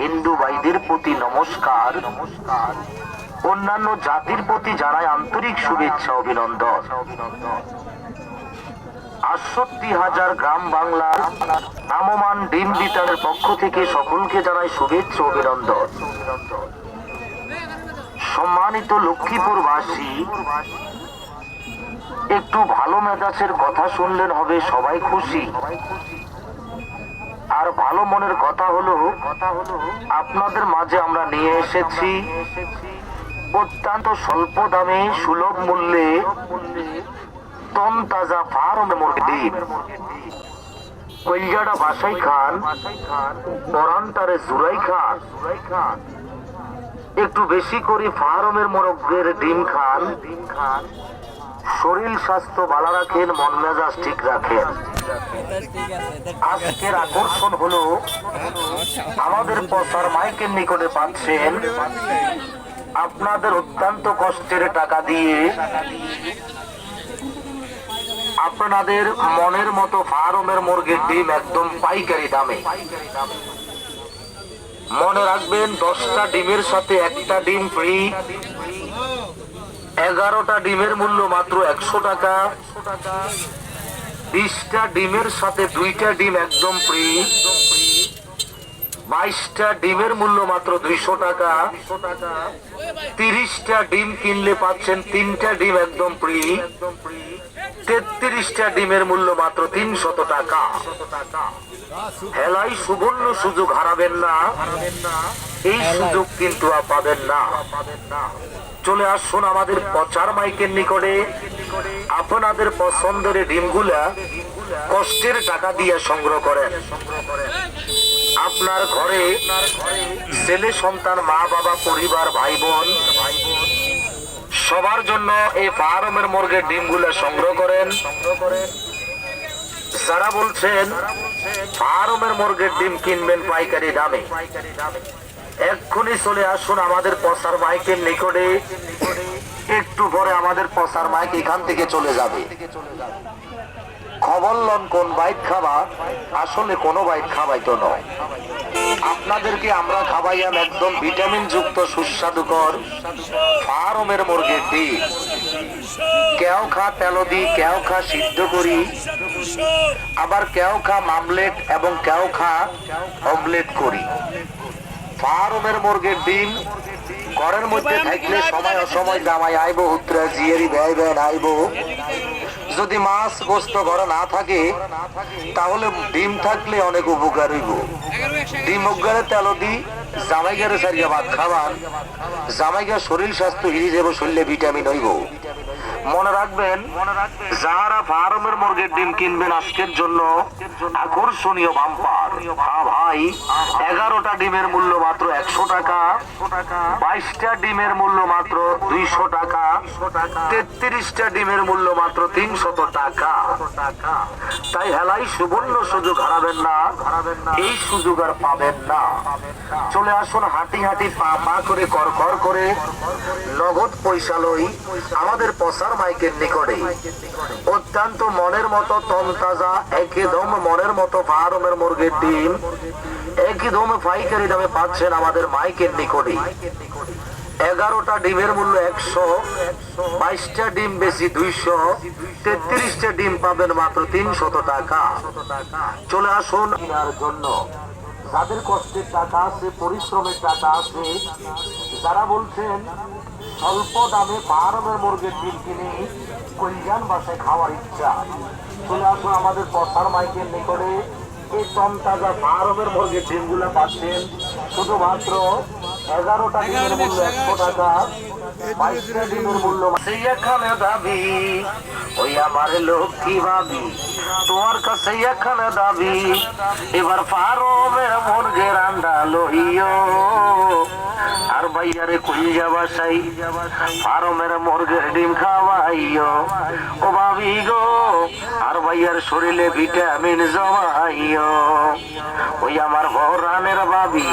হিন্দু ভাইদের প্রতি নমস্কার। নমস্কার অন্যান্য জাতির প্রতি জানায় আন্তরিক শুভেচ্ছা, অভিনন্দন। আটষট্টি হাজার গ্রাম বাংলার নামমান ডিম বিতানের পক্ষ থেকে সকলকে জানায় শুভেচ্ছা, অভিনন্দন। সম্মানিত লক্ষ্মীপুরবাসী, একটু ভালো মেজাজের কথা শুনলেন হবে সবাই খুশি। আর ভালো মনের কথা হলো, আপনাদের মাঝে আমরা নিয়ে এসেছি অত্যন্ত স্বল্প দামে সুলভ মূল্যে তন তাজা ফার্ম মুরগি ডিম বাসাই খান পরান্তারে জুরাই খান। একটু বেশি করে ফার্মের মোরগের ডিম খান ডিম খান। শরীর স্বাস্থ্য ভালো রাখেন, মন মেজাজ ঠিক রাখেন। আজকের আকর্ষণ হলো, আমাদের প্রচার মাইকের নিকটে পাচ্ছেন, আপনাদের অত্যন্ত কষ্টের টাকা দিয়ে আপনাদের মনের মতো ফার্মের মুরগির ডিম একদম পাইকারি দামে। মনে রাখবেন, দশটা ডিমের সাথে একটা ডিম ফ্রি এগারোটা ডিমের মূল্য মাত্র একশো টাকা। বিশটা ডিমের সাথে দুইটা ডিম একদম ফ্রি বাইশটা ডিমের মূল্য মাত্র দুইশো টাকা। তিরিশটা ডিম কিনলে পাচ্ছেন তিনটা ডিম একদম ফ্রি তেত্রিশটা ডিমের মূল্য মাত্র তিনশত টাকা। হেলাই সুবর্ণ সুযোগ হারাবেন না। এই সুযোগ কিন্তু আর পাবেন না। চলে আসুন আমাদের প্রচার মাইকের নিকটে। আপনাদের পছন্দের ডিমগুলা কষ্টের টাকা দিয়ে সংগ্রহ করেন। আপনার ঘরে ছেলে সন্তান মা বাবা পরিবার ভাই বোন সবার জন্য এই ফার্মের মুরগের ডিমগুলো সংগ্রহ করেন। যারা বলছেন ফার্মের মুরগের ডিম কিনবেন পাইকারি দামে। এক্ষুনি চলে আসুন আমাদের পসার মাইকের নিকটে। একটু পরে আমাদের পসার মাইক এখান থেকে চলে যাবে। খবর লন কোন বাইক খাবা? আসলে কোনো বাইক খাবাই তো নয় আপনাদেরকে আমরা খাবাইয়াম একদম ভিটামিন যুক্ত সুস্বাদুকর ফার্মের মুরগির ডিম। কেউ খা তেল দি, কেউ খা সিদ্ধ করি। আবার কেউ খা মামলেট এবং কেউ খা অমলেট করি। ফার্মের মুরগির ডিম। ঘরের মধ্যে থাকলে সময় অসময় জামাই আইব উত্তরা জিয়ারি ব্যয় ব্যয় আইব যদি মাছ গোস্ত ঘরে না থাকে তাহলে ডিম থাকলে অনেক উপকার হইব। ডিম উপকারে তেল দি জামাই গেলে সারিয়া ভাত খাবার। জামাই গা শরীর স্বাস্থ্য হিরি যাব শরীরে ভিটামিন হইব। মনে রাখবেন যাহারা ফার্মের মুরগির ডিম কিনবেন আজকের জন্য, আকর্ষণীয় বাম্পার। হ্যাঁ ভাই, এগারোটা ডিমের মূল্য মাত্র একশো টাকা, বাইশটা ডিমের মূল্য মাত্র দুইশো টাকা, তেত্রিশটা ডিমের মূল্য মাত্র তিনশত টাকা। তাই হেলাই সুবর্ণ সুযোগ হারাবেন না, এই সুযোগ আর পাবেন না। চলে আসুন হাঁটি হাঁটি পা পা করে কর কর করে, নগদ পয়সা লই আমাদের প্রসার মাইকের নিকটে। অত্যন্ত মনের মতো তনতাজা একদম মনের মতো ফার্মের মুরগির ডিম একদম পাইকারি দামে পাচ্ছেন আমাদের মাইকের নিকটে। এগারোটা ডিমের মূল্য একশো, বাইশটা ডিম বেশি দুইশো, তেত্রিশটা ডিম পাবেন মাত্র তিনশত টাকা। চলে আসুন জন্য। যাদের কষ্টের টাকা আছে, পরিশ্রমের টাকা আছে, যারা বলছেন স্বল্প দামে ফার্মের মুরগির ডিম কিনে কল্যাণ বাসায় খাওয়ার ইচ্ছা। চলে আসুন আমাদের প্রসার মাইকের নিকটে। এই তনতাজা ফার্মের মুরগির ডিমগুলো পাচ্ছেন শুধুমাত্র এগারোটা ডিমের মূল্য একশো টাকা। বাইশটা ডিমের মূল্য সেইখানে দাবি ওই আমার লক্ষ্মী ভাবি। তোমার কাছে এখানে দাবি এবার ফার্মের মুরগের আন্ডা লইও। আর কই যাবা সাই। ফার্মের মুরগের ডিম খাওয়াইও ও ভাবি গো, আর ভাইয়ার শরীরে ভিটামিন জমাইও ওই আমার ভরানের ভাবি